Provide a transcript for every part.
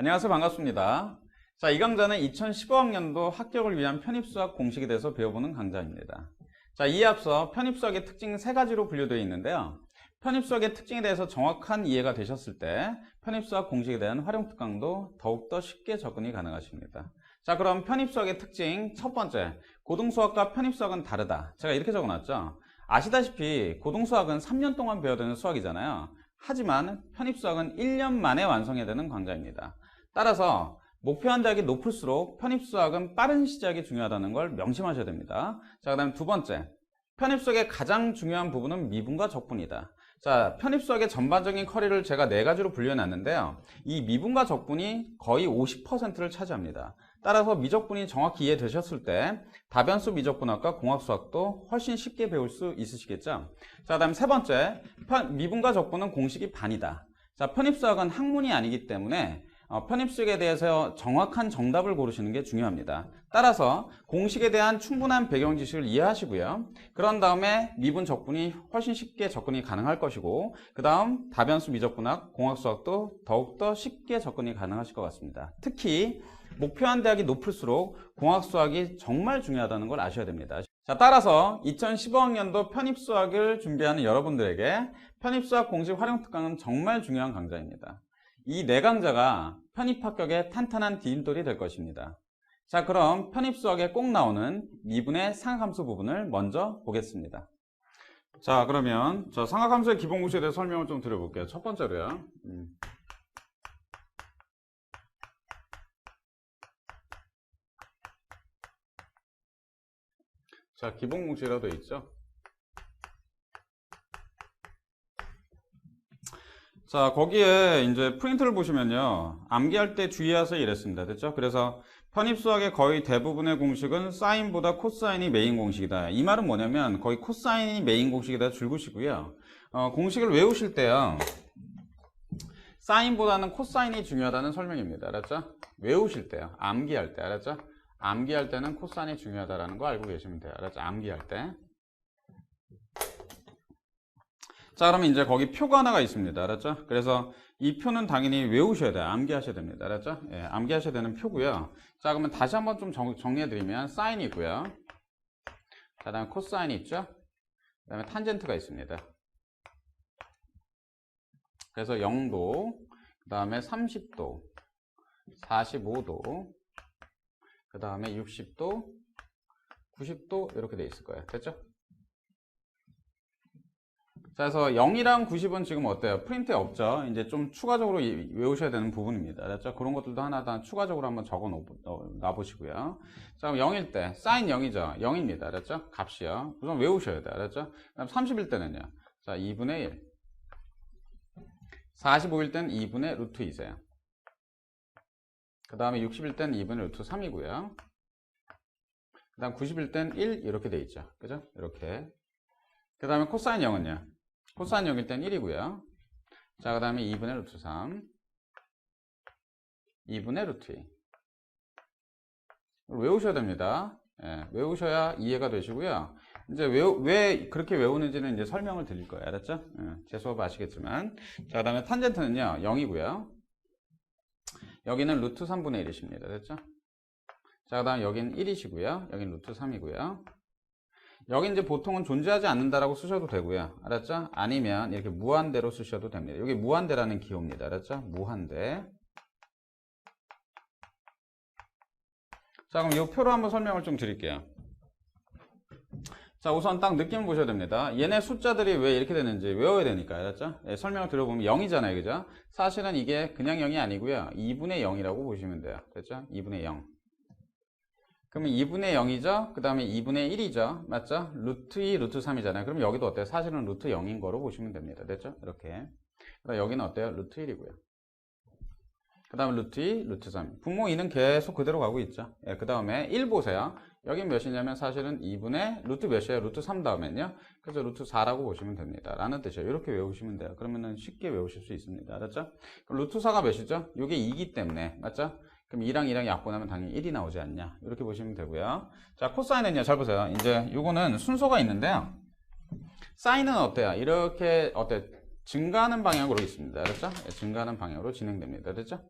안녕하세요. 반갑습니다. 자, 이 강좌는 2015학년도 합격을 위한 편입수학 공식에 대해서 배워보는 강좌입니다. 자, 이에 앞서 편입수학의 특징 세 가지로 분류되어 있는데요. 편입수학의 특징에 대해서 정확한 이해가 되셨을 때 편입수학 공식에 대한 활용 특강도 더욱더 쉽게 접근이 가능하십니다. 자, 그럼 편입수학의 특징 첫 번째, 고등수학과 편입수학은 다르다. 제가 이렇게 적어놨죠. 아시다시피 고등수학은 3년 동안 배워야 되는 수학이잖아요. 하지만 편입수학은 1년 만에 완성해야 되는 강좌입니다. 따라서 목표 한작이 높을수록 편입수학은 빠른 시작이 중요하다는 걸 명심하셔야 됩니다. 자, 그 다음 두 번째. 편입수학의 가장 중요한 부분은 미분과 적분이다. 자, 편입수학의 전반적인 커리를 제가 네 가지로 분류해놨는데요. 이 미분과 적분이 거의 50%를 차지합니다. 따라서 미적분이 정확히 이해되셨을 때 다변수 미적분학과 공학수학도 훨씬 쉽게 배울 수 있으시겠죠? 자, 그 다음 세 번째. 편- 미분과 적분은 공식이 반이다. 자, 편입수학은 학문이 아니기 때문에 어, 편입수학에 대해서 정확한 정답을 고르시는 게 중요합니다. 따라서 공식에 대한 충분한 배경 지식을 이해하시고요. 그런 다음에 미분 적분이 훨씬 쉽게 접근이 가능할 것이고 그 다음 다변수 미적분학, 공학수학도 더욱더 쉽게 접근이 가능하실 것 같습니다. 특히 목표한 대학이 높을수록 공학 수학이 정말 중요하다는 걸 아셔야 됩니다. 자, 따라서 2015학년도 편입 수학을 준비하는 여러분들에게 편입 수학 공식 활용 특강은 정말 중요한 강좌입니다. 이 네 강좌가 편입 합격의 탄탄한 디딤돌이 될 것입니다. 자, 그럼 편입 수학에 꼭 나오는 미분의 상함수 부분을 먼저 보겠습니다. 자, 그러면 저 상하함수의 기본 공식에 대해서 설명을 좀 드려볼게요. 첫 번째로요. 음. 자, 기본 공식이라고 되어 있죠. 자, 거기에 이제 프린트를 보시면요. 암기할 때 주의하세요 이랬습니다. 됐죠? 그래서 편입수학의 거의 대부분의 공식은 사인보다 코사인이 메인 공식이다. 이 말은 뭐냐면 거의 코사인이 메인 공식이다 줄구시고요. 어, 공식을 외우실 때요. 사인보다는 코사인이 중요하다는 설명입니다. 알았죠? 외우실 때요. 암기할 때. 알았죠? 암기할 때는 코사인이 중요하다는 거 알고 계시면 돼요. 알았죠? 암기할 때. 자, 그러면 이제 거기 표가 하나가 있습니다. 알았죠? 그래서 이 표는 당연히 외우셔야 돼요. 암기하셔야 됩니다. 알았죠? 예, 암기하셔야 되는 표고요. 자, 그러면 다시 한번 좀 정, 정리해드리면 사인이 있고요. 자, 그 다음에 코사인이 있죠? 그 다음에 탄젠트가 있습니다. 그래서 0도, 그 다음에 30도, 45도, 그 다음에 60도, 90도 이렇게 돼 있을 거예요. 됐죠? 자, 그래서 0이랑 90은 지금 어때요? 프린트에 없죠? 이제 좀 추가적으로 이- 외우셔야 되는 부분입니다. 알았죠? 그런 것들도 하나 다 추가적으로 한번 적어 놔보시고요. 자, 그럼 0일 때, 사인 0이죠? 0입니다. 알았죠? 값이요. 우선 외우셔야 돼요. 알았죠? 그럼 30일 때는요? 자, 2분의 1. 45일 때는 2분의 루트 2세요. 그 다음에 60일 때는 2분의 루트 3이고요. 그 다음 90일 때는 1 이렇게 돼 있죠. 그죠? 이렇게. 그 다음에 코사인 0은요? 코사인 0일 땐 1이고요. 자, 그 다음에 2분의 루트 3. 2분의 루트 2. 외우셔야 됩니다. 예, 외우셔야 이해가 되시고요. 이제 왜, 왜 그렇게 외우는지는 이제 설명을 드릴 거예요. 알았죠? 예, 제 수업 아시겠지만. 자, 그 다음에 탄젠트는요, 0이고요. 여기는 루트 3분의 1이십니다. 됐죠? 자, 그 다음 여기는 1이시고요. 여기는 루트 3이고요. 여기 이제 보통은 존재하지 않는다라고 쓰셔도 되고요. 알았죠? 아니면 이렇게 무한대로 쓰셔도 됩니다. 여기 무한대라는 기호입니다. 알았죠? 무한대. 자, 그럼 이 표로 한번 설명을 좀 드릴게요. 자, 우선 딱 느낌 보셔야 됩니다. 얘네 숫자들이 왜 이렇게 되는지 외워야 되니까, 알았죠? 예, 설명을 들어보면 0이잖아요, 그죠? 사실은 이게 그냥 0이 아니고요. 2분의 0이라고 보시면 돼요. 됐죠? 2분의 0. 그러면 2분의 0이죠? 그 다음에 2분의 1이죠? 맞죠? 루트 2, 루트 3이잖아요. 그럼 여기도 어때요? 사실은 루트 0인 거로 보시면 됩니다. 됐죠? 이렇게. 여기는 어때요? 루트 1이고요. 그 다음에 루트 2, 루트 3. 분모 2는 계속 그대로 가고 있죠. 예, 그 다음에 1 보세요. 여기 몇이냐면 사실은 2분의 루트 몇이에요? 루트 3 다음엔요. 그래서 루트 4라고 보시면 됩니다. 라는 뜻이에요. 이렇게 외우시면 돼요. 그러면은 쉽게 외우실 수 있습니다. 알았죠? 그럼 루트 4가 몇이죠? 이게 2기 때문에. 맞죠? 그럼 2랑 2랑 약분하면 당연히 1이 나오지 않냐. 이렇게 보시면 되고요. 자, 코사인은요. 잘 보세요. 이제 요거는 순서가 있는데요. 사인은 어때요? 이렇게 어때? 증가하는 방향으로 있습니다. 그렇죠? 증가하는 방향으로 진행됩니다. 됐죠?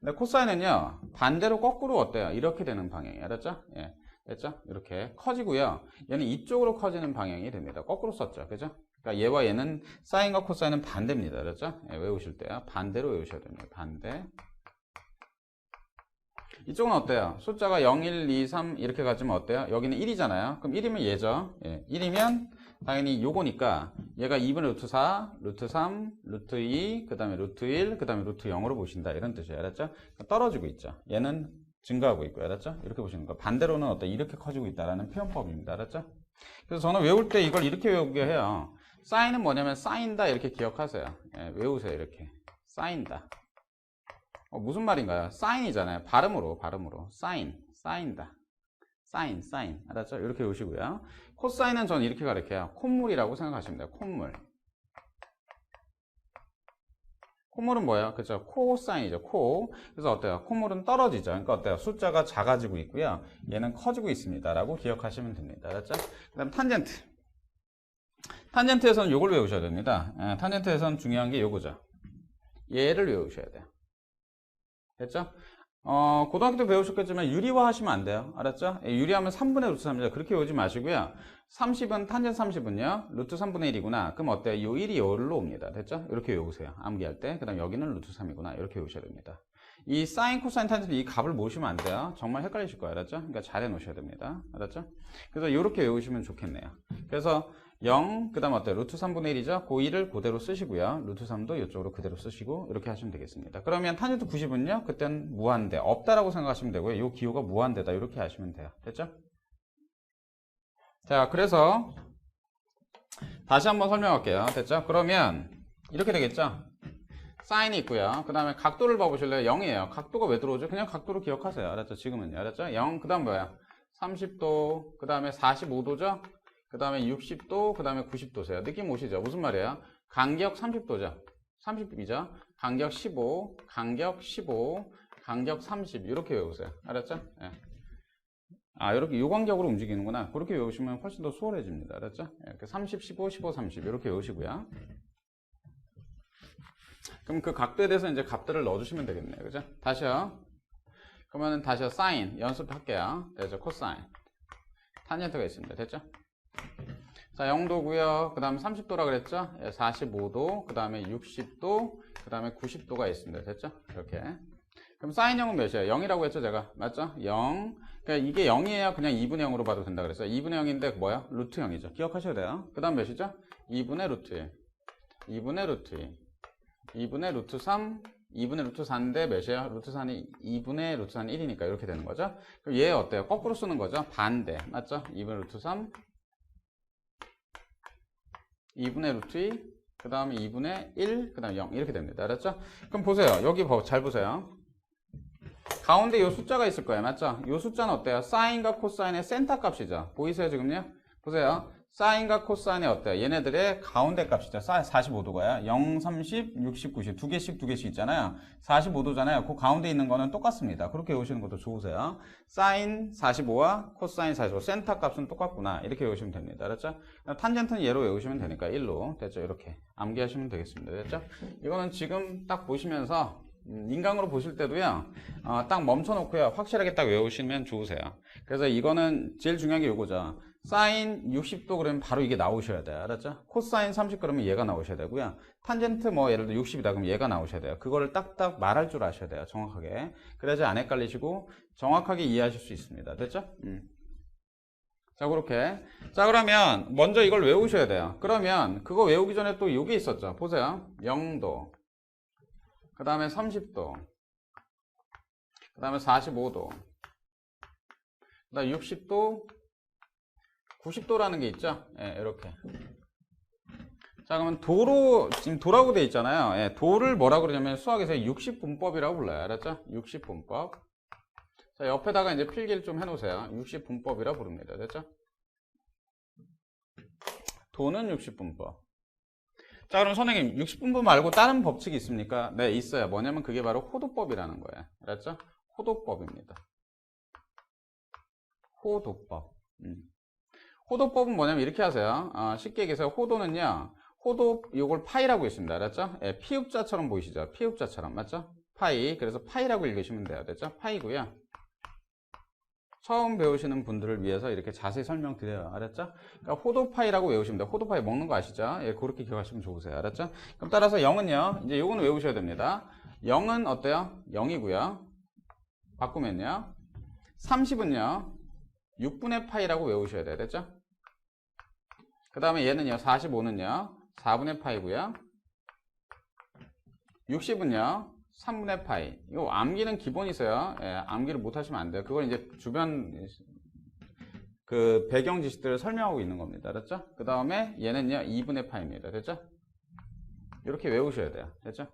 근데 코사인은요, 반대로 거꾸로 어때요? 이렇게 되는 방향이 알았죠? 예. 됐죠? 이렇게 커지고요. 얘는 이쪽으로 커지는 방향이 됩니다. 거꾸로 썼죠. 그죠? 그러니까 얘와 얘는 사인과 코사인은 반대입니다. 그렇죠? 예, 외우실 때요. 반대로 외우셔야 됩니다. 반대. 이쪽은 어때요? 숫자가 0, 1, 2, 3 이렇게 가지면 어때요? 여기는 1이잖아요. 그럼 1이면 얘죠. 예, 1이면 당연히 요거니까 얘가 2분의 루트 4, 루트 3, 루트 2, 그 다음에 루트 1, 그 다음에 루트 0으로 보신다. 이런 뜻이에요. 알았죠? 떨어지고 있죠. 얘는 증가하고 있고요. 알았죠? 이렇게 보시는 거. 반대로는 어때? 이렇게 커지고 있다라는 표현법입니다. 알았죠? 그래서 저는 외울 때 이걸 이렇게 외우게 해요. 사인은 뭐냐면 쌓인다 이렇게 기억하세요. 예, 외우세요. 이렇게. 쌓인다. 어, 무슨 말인가요? 사인이잖아요. 발음으로, 발음으로. 사인, 쌓인다. 사인, 사인. 알았죠? 이렇게 외우시고요. 코사인은 저는 이렇게 가르쳐요. 콧물이라고 생각하시면 돼요. 콧물. 콧물은 뭐예요? 그죠? 코사인이죠. 코. 그래서 어때요? 콧물은 떨어지죠. 그러니까 어때요? 숫자가 작아지고 있고요. 얘는 커지고 있습니다. 라고 기억하시면 됩니다. 알았죠? 그 다음 탄젠트. 탄젠트에서는 이걸 외우셔야 됩니다. 예, 탄젠트에서는 중요한 게 요거죠. 얘를 외우셔야 돼요. 됐죠? 어, 고등학교 때 배우셨겠지만 유리화 하시면 안 돼요. 알았죠? 예, 유리하면 3분의 루트 3이죠. 그렇게 외우지 마시고요. 30은, 탄젠 30은요, 루트 3분의 1이구나. 그럼 어때요? 요 1이 여기로 옵니다. 됐죠? 이렇게 외우세요. 암기할 때. 그 다음 여기는 루트 3이구나. 이렇게 외우셔야 됩니다. 이 사인, 코사인, 탄젠트 이 값을 모시면 안 돼요. 정말 헷갈리실 거예요. 알았죠? 그러니까 잘 해놓으셔야 됩니다. 알았죠? 그래서 이렇게 외우시면 좋겠네요. 그래서 0, 그 다음 어때요? 루트 3분의 1이죠? 그 1을 그대로 쓰시고요. 루트 3도 이쪽으로 그대로 쓰시고 이렇게 하시면 되겠습니다. 그러면 탄젠트 90은요? 그땐 무한대, 없다라고 생각하시면 되고요. 이 기호가 무한대다. 이렇게 하시면 돼요. 됐죠? 자, 그래서 다시 한번 설명할게요. 됐죠? 그러면 이렇게 되겠죠? 사인이 있고요. 그 다음에 각도를 봐보실래요? 0이에요. 각도가 왜 들어오죠? 그냥 각도로 기억하세요. 알았죠? 지금은요. 알았죠? 0, 그 다음 뭐야? 30도, 그 다음에 45도죠? 그 다음에 60도, 그 다음에 90도세요. 느낌 오시죠? 무슨 말이에요? 간격 30도죠. 30이죠. 간격 15, 간격 15, 간격 30 이렇게 외우세요. 알았죠? 예. 아 이렇게 요 간격으로 움직이는구나. 그렇게 외우시면 훨씬 더 수월해집니다. 알았죠? 이렇게 30, 15, 15, 30 이렇게 외우시고요. 그럼 그 각도에 대해서 이제 값들을 넣어주시면 되겠네요. 그죠? 다시요. 그러면 다시요. 사인 연습할게요. 되죠? 코사인. 탄젠트가 있습니다. 됐죠? 자, 0도고요. 그 다음에 30도라 그랬죠? 45도, 그 다음에 60도, 그 다음에 90도가 있습니다. 됐죠? 이렇게. 그럼 사인형은 몇이에요? 0이라고 했죠, 제가? 맞죠? 0. 그러니까 이게 0이에요. 그냥 2분의 0으로 봐도 된다 그랬어요. 2분의 0인데 뭐야? 루트 0이죠. 기억하셔야 돼요. 그 다음 몇이죠? 2분의 루트 1. 2분의 루트 2. 2분의 루트 3. 2분의 루트 4인데 몇이에요? 루트 4는 2분의 루트 4는 1이니까 이렇게 되는 거죠. 그럼 얘 어때요? 거꾸로 쓰는 거죠? 반대. 맞죠? 2분의 루트 3. 2분의 루트 2, 그 다음에 2분의 1, 그 다음에 0 이렇게 됩니다. 알았죠? 그럼 보세요. 여기 봐- 잘 보세요. 가운데 이 숫자가 있을 거예요. 맞죠? 이 숫자는 어때요? 사인과 코사인의 센터 값이죠. 보이세요 지금요? 보세요. 사인과 코사인이 어때요? 얘네들의 가운데 값이죠. 45도가요. 0, 30, 60, 90. 두 개씩 두 개씩 있잖아요. 45도잖아요. 그 가운데 있는 거는 똑같습니다. 그렇게 외우시는 것도 좋으세요. 사인 45와 코사인 45. 센터 값은 똑같구나. 이렇게 외우시면 됩니다. 알았죠? 탄젠트는 얘로 외우시면 되니까 1로. 됐죠? 이렇게. 암기하시면 되겠습니다. 됐죠? 이거는 지금 딱 보시면서 음, 인강으로 보실 때도요, 어, 딱 멈춰놓고요, 확실하게 딱 외우시면 좋으세요. 그래서 이거는 제일 중요한 게 이거죠. 사인 60도 그러면 바로 이게 나오셔야 돼요. 알았죠? 코사인 30 그러면 얘가 나오셔야 되고요. 탄젠트 뭐 예를 들어 60이다 그러면 얘가 나오셔야 돼요. 그거를 딱딱 말할 줄 아셔야 돼요. 정확하게. 그래야지 안 헷갈리시고 정확하게 이해하실 수 있습니다. 됐죠? 음. 자, 그렇게. 자, 그러면 먼저 이걸 외우셔야 돼요. 그러면 그거 외우기 전에 또 이게 있었죠. 보세요. 0도. 그 다음에 30도. 그 다음에 45도. 그 다음에 60도. 90도라는 게 있죠. 예, 이렇게. 자, 그러면 도로, 지금 도라고 돼 있잖아요. 예, 도를 뭐라고 그러냐면 수학에서 60분법이라고 불러요. 알았죠? 60분법. 자, 옆에다가 이제 필기를 좀 해놓으세요. 60분법이라 부릅니다. 됐죠? 도는 60분법. 자, 그럼 선생님, 60분법 말고 다른 법칙이 있습니까? 네, 있어요. 뭐냐면 그게 바로 호도법이라는 거예요. 알았죠? 호도법입니다. 호도법. 음. 호도법은 뭐냐면 이렇게 하세요. 어, 쉽게 얘기해서 호도는요. 호도 요걸 파이라고 있습니다. 알았죠? 예, 피읍자처럼 보이시죠? 피읍자처럼 맞죠? 파이. 그래서 파이라고 읽으시면 돼요. 됐죠? 파이고요. 처음 배우시는 분들을 위해서 이렇게 자세히 설명드려요. 알았죠? 그러니까 호도파이라고 외우시면 돼요. 호도파이 먹는 거 아시죠? 예, 그렇게 기억하시면 좋으세요. 알았죠? 그럼 따라서 0은요. 이제 요거는 외우셔야 됩니다. 0은 어때요? 0이고요. 바꾸면요. 30은요. 6분의 파이라고 외우셔야 돼요. 됐죠? 그 다음에 얘는요. 45는요. 4분의 파이고요. 60은요. 3분의 파이. 이거 암기는 기본이세요. 예, 암기를 못 하시면 안 돼요. 그걸 이제 주변 그 배경 지식들을 설명하고 있는 겁니다. 됐죠? 그 다음에 얘는요. 2분의 파이입니다. 됐죠? 이렇게 외우셔야 돼요. 됐죠?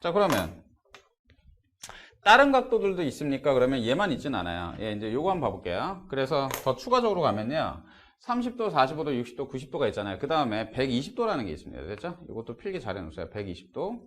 자, 그러면 다른 각도들도 있습니까? 그러면 얘만 있진 않아요. 예, 이제 요거 한번 봐볼게요. 그래서 더 추가적으로 가면요. 30도, 45도, 60도, 90도가 있잖아요. 그 다음에 120도라는 게 있습니다. 됐죠? 이것도 필기 잘 해놓으세요. 120도.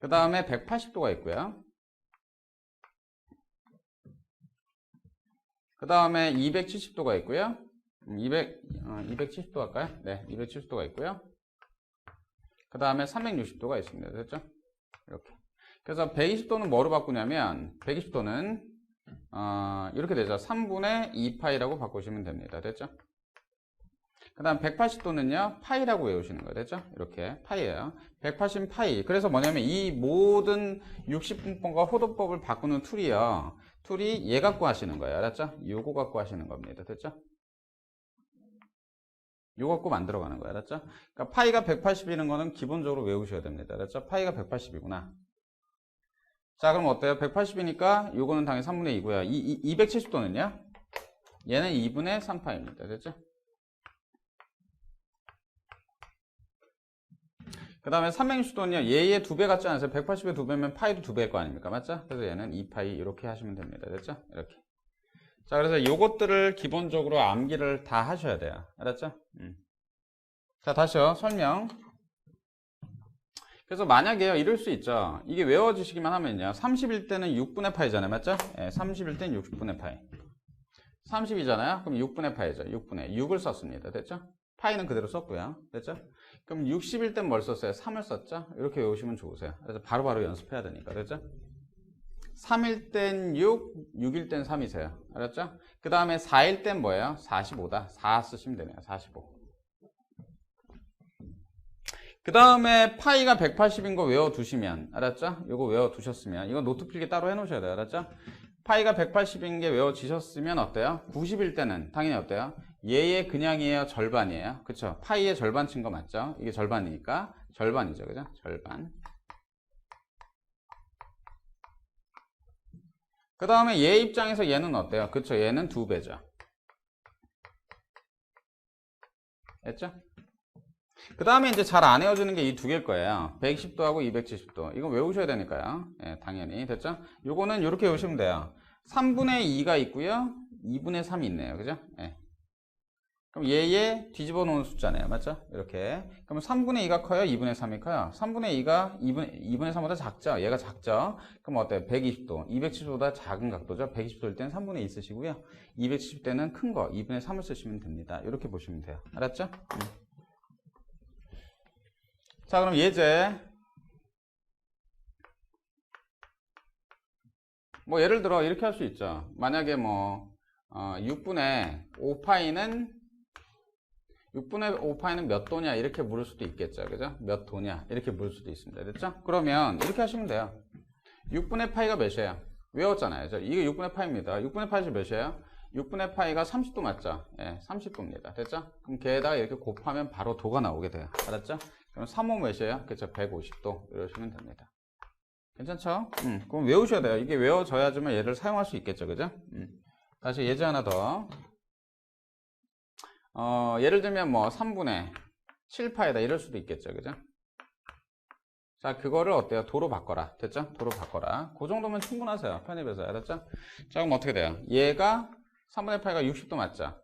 그 다음에 180도가 있고요. 그 다음에 270도가 있고요. 200, 어, 270도 할까요? 네, 270도가 있고요. 그 다음에 360도가 있습니다. 됐죠? 이렇게. 그래서 120도는 뭐로 바꾸냐면, 120도는, 어, 이렇게 되죠. 3분의 2파이라고 바꾸시면 됩니다. 됐죠? 그 다음 180도는요, 파이라고 외우시는 거예요. 됐죠? 이렇게, 파이예요. 180 파이. 그래서 뭐냐면, 이 모든 60분법과 호도법을 바꾸는 툴이요. 툴이 얘 갖고 하시는 거예요. 알았죠? 요거 갖고 하시는 겁니다. 됐죠? 요거 갖고 만들어가는 거예요. 알았죠? 그러니까 파이가 180이는 거는 기본적으로 외우셔야 됩니다. 알았죠? 파이가 180이구나. 자, 그럼 어때요? 180이니까 요거는 당연히 3분의 2고요. 이, 이 270도는요? 얘는 2분의 3파입니다. 됐죠? 그 다음에 360도는요, 얘의 두 배 같지 않으세요? 180의 두 배면 파이도 두 배일 거 아닙니까? 맞죠? 그래서 얘는 2파이 이렇게 하시면 됩니다. 됐죠? 이렇게. 자, 그래서 요것들을 기본적으로 암기를 다 하셔야 돼요. 알았죠? 음. 자, 다시요. 설명. 그래서 만약에요, 이럴 수 있죠. 이게 외워지시기만 하면요. 30일 때는 6분의 파이잖아요. 맞죠? 예, 30일 때는 6분의 파이. 30이잖아요? 그럼 6분의 파이죠. 6분의. 6을 썼습니다. 됐죠? 파이는 그대로 썼고요. 됐죠? 그럼 60일 땐 뭘 썼어요? 3을 썼죠? 이렇게 외우시면 좋으세요. 그래서 바로바로 연습해야 되니까. 됐죠? 3일 땐 6, 6일 땐 3이세요. 알았죠? 그 다음에 4일 땐 뭐예요? 45다. 4 쓰시면 되네요. 45. 그 다음에 파이가 180인 거 외워두시면, 알았죠? 이거 외워두셨으면, 이거 노트 필기 따로 해놓으셔야 돼요. 알았죠? 파이가 180인 게 외워지셨으면 어때요? 90일 때는 당연히 어때요? 얘의 그냥이에요? 절반이에요? 그쵸? 파이의 절반 친 거 맞죠? 이게 절반이니까 절반이죠. 그죠? 절반. 그 다음에 얘 입장에서 얘는 어때요? 그쵸? 얘는 두 배죠. 됐죠? 그 다음에 이제 잘안 외워주는 게 이 두 개일 거예요. 110도하고 270도. 이거 외우셔야 되니까요. 예, 당연히. 됐죠? 요거는 이렇게 외우시면 돼요. 3분의 2가 있고요. 2분의 3이 있네요. 그죠? 예. 그럼 얘에 뒤집어 놓은 숫자네요. 맞죠? 이렇게. 그럼 3분의 2가 커요? 2분의 3이 커요? 3분의 2가 2분의, 2분의 3보다 작죠? 얘가 작죠? 그럼 어때요? 120도. 270도보다 작은 각도죠? 120도일 때는 3분의 2 쓰시고요. 270대는 큰 거, 2분의 3을 쓰시면 됩니다. 이렇게 보시면 돼요. 알았죠? 음. 자, 그럼 예제. 뭐, 예를 들어, 이렇게 할 수 있죠. 만약에 뭐, 어, 6분의 5파이는 6분의 5파이는 몇 도냐 이렇게 물을 수도 있겠죠. 그죠? 몇 도냐 이렇게 물을 수도 있습니다. 됐죠? 그러면 이렇게 하시면 돼요. 6분의 파이가 몇이에요? 외웠잖아요. 저 이게 6분의 파이입니다. 6분의 파이가 몇이에요? 6분의 파이가 30도 맞죠? 예 30도입니다. 됐죠? 그럼 걔에다가 이렇게 곱하면 바로 도가 나오게 돼요. 알았죠? 그럼 3호 몇이에요? 그쵸? 150도 이러시면 됩니다. 괜찮죠? 음, 그럼 외우셔야 돼요. 이게 외워져야지만 얘를 사용할 수 있겠죠. 그죠? 음. 다시 예제 하나 더 어, 예를 들면 뭐 3분의 7파이다 이럴 수도 있겠죠. 그죠? 자, 그거를 어때요? 도로 바꿔라. 됐죠? 도로 바꿔라. 그 정도면 충분하세요. 편입에서. 알았죠? 자, 그럼 어떻게 돼요? 얘가 3분의 8가 60도 맞죠?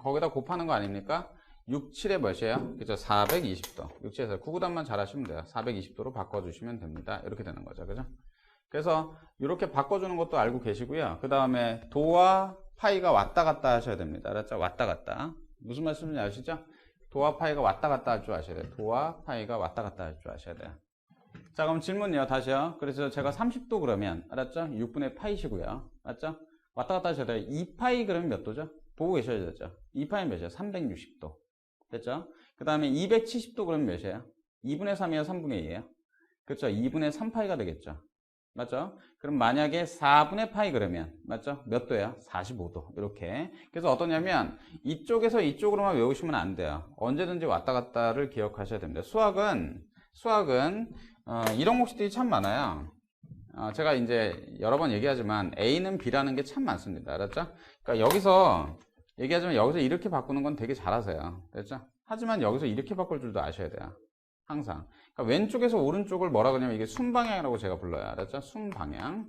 거기다 곱하는 거 아닙니까? 6, 7에 몇이에요? 그죠? 420도. 6, 7에서 9구단만 잘 하시면 돼요. 420도로 바꿔주시면 됩니다. 이렇게 되는 거죠. 그죠? 그래서 이렇게 바꿔주는 것도 알고 계시고요. 그 다음에 도와 파이가 왔다 갔다 하셔야 됩니다. 알았죠? 왔다 갔다. 무슨 말씀인지 아시죠? 도와 파이가 왔다 갔다 할 줄 아셔야 돼요. 도와 파이가 왔다 갔다 할 줄 아셔야 돼요. 자, 그럼 질문이요. 다시요. 그래서 제가 30도 그러면, 알았죠? 6분의 파이시고요. 맞죠? 왔다 갔다 하셔야 돼요. 2파이 그러면 몇 도죠? 보고 계셔야 되죠. 2파이 몇이에요? 360도. 됐죠? 그 다음에 270도 그러면 몇이에요? 2분의 3이에요? 3분의 2에요? 그렇죠? 2분의 3파이가 되겠죠? 맞죠? 그럼 만약에 4분의 파이 그러면, 맞죠? 몇 도예요? 45도. 이렇게. 그래서 어떠냐면, 이쪽에서 이쪽으로만 외우시면 안 돼요. 언제든지 왔다 갔다를 기억하셔야 됩니다. 수학은, 수학은, 어, 이런 공식들이 참 많아요. 어, 제가 이제 여러 번 얘기하지만 A는 B라는 게 참 많습니다. 알았죠? 그러니까 여기서 얘기하지만 여기서 이렇게 바꾸는 건 되게 잘하세요. 됐죠? 하지만 여기서 이렇게 바꿀 줄도 아셔야 돼요. 항상. 그러니까 왼쪽에서 오른쪽을 뭐라 그러냐면 이게 순방향이라고 제가 불러요. 알았죠? 순방향.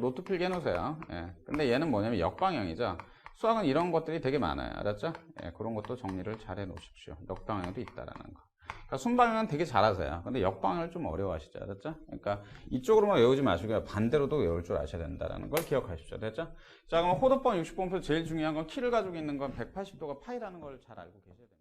노트 필기 해 놓으세요. 예. 근데 얘는 뭐냐면 역방향이죠. 수학은 이런 것들이 되게 많아요. 알았죠? 예, 그런 것도 정리를 잘 해 놓으십시오. 역방향도 있다라는 거. 그러니까 순방향은 되게 잘하세요. 근데 역방향을 좀 어려워하시죠. 알았죠? 그러니까 이쪽으로만 외우지 마시고요. 반대로도 외울 줄 아셔야 된다는 걸 기억하십시오. 됐죠? 자, 그럼 호도번 60번부터 제일 중요한 건 키를 가지고 있는 건 180도가 파이라는 걸 잘 알고 계셔야 됩니다.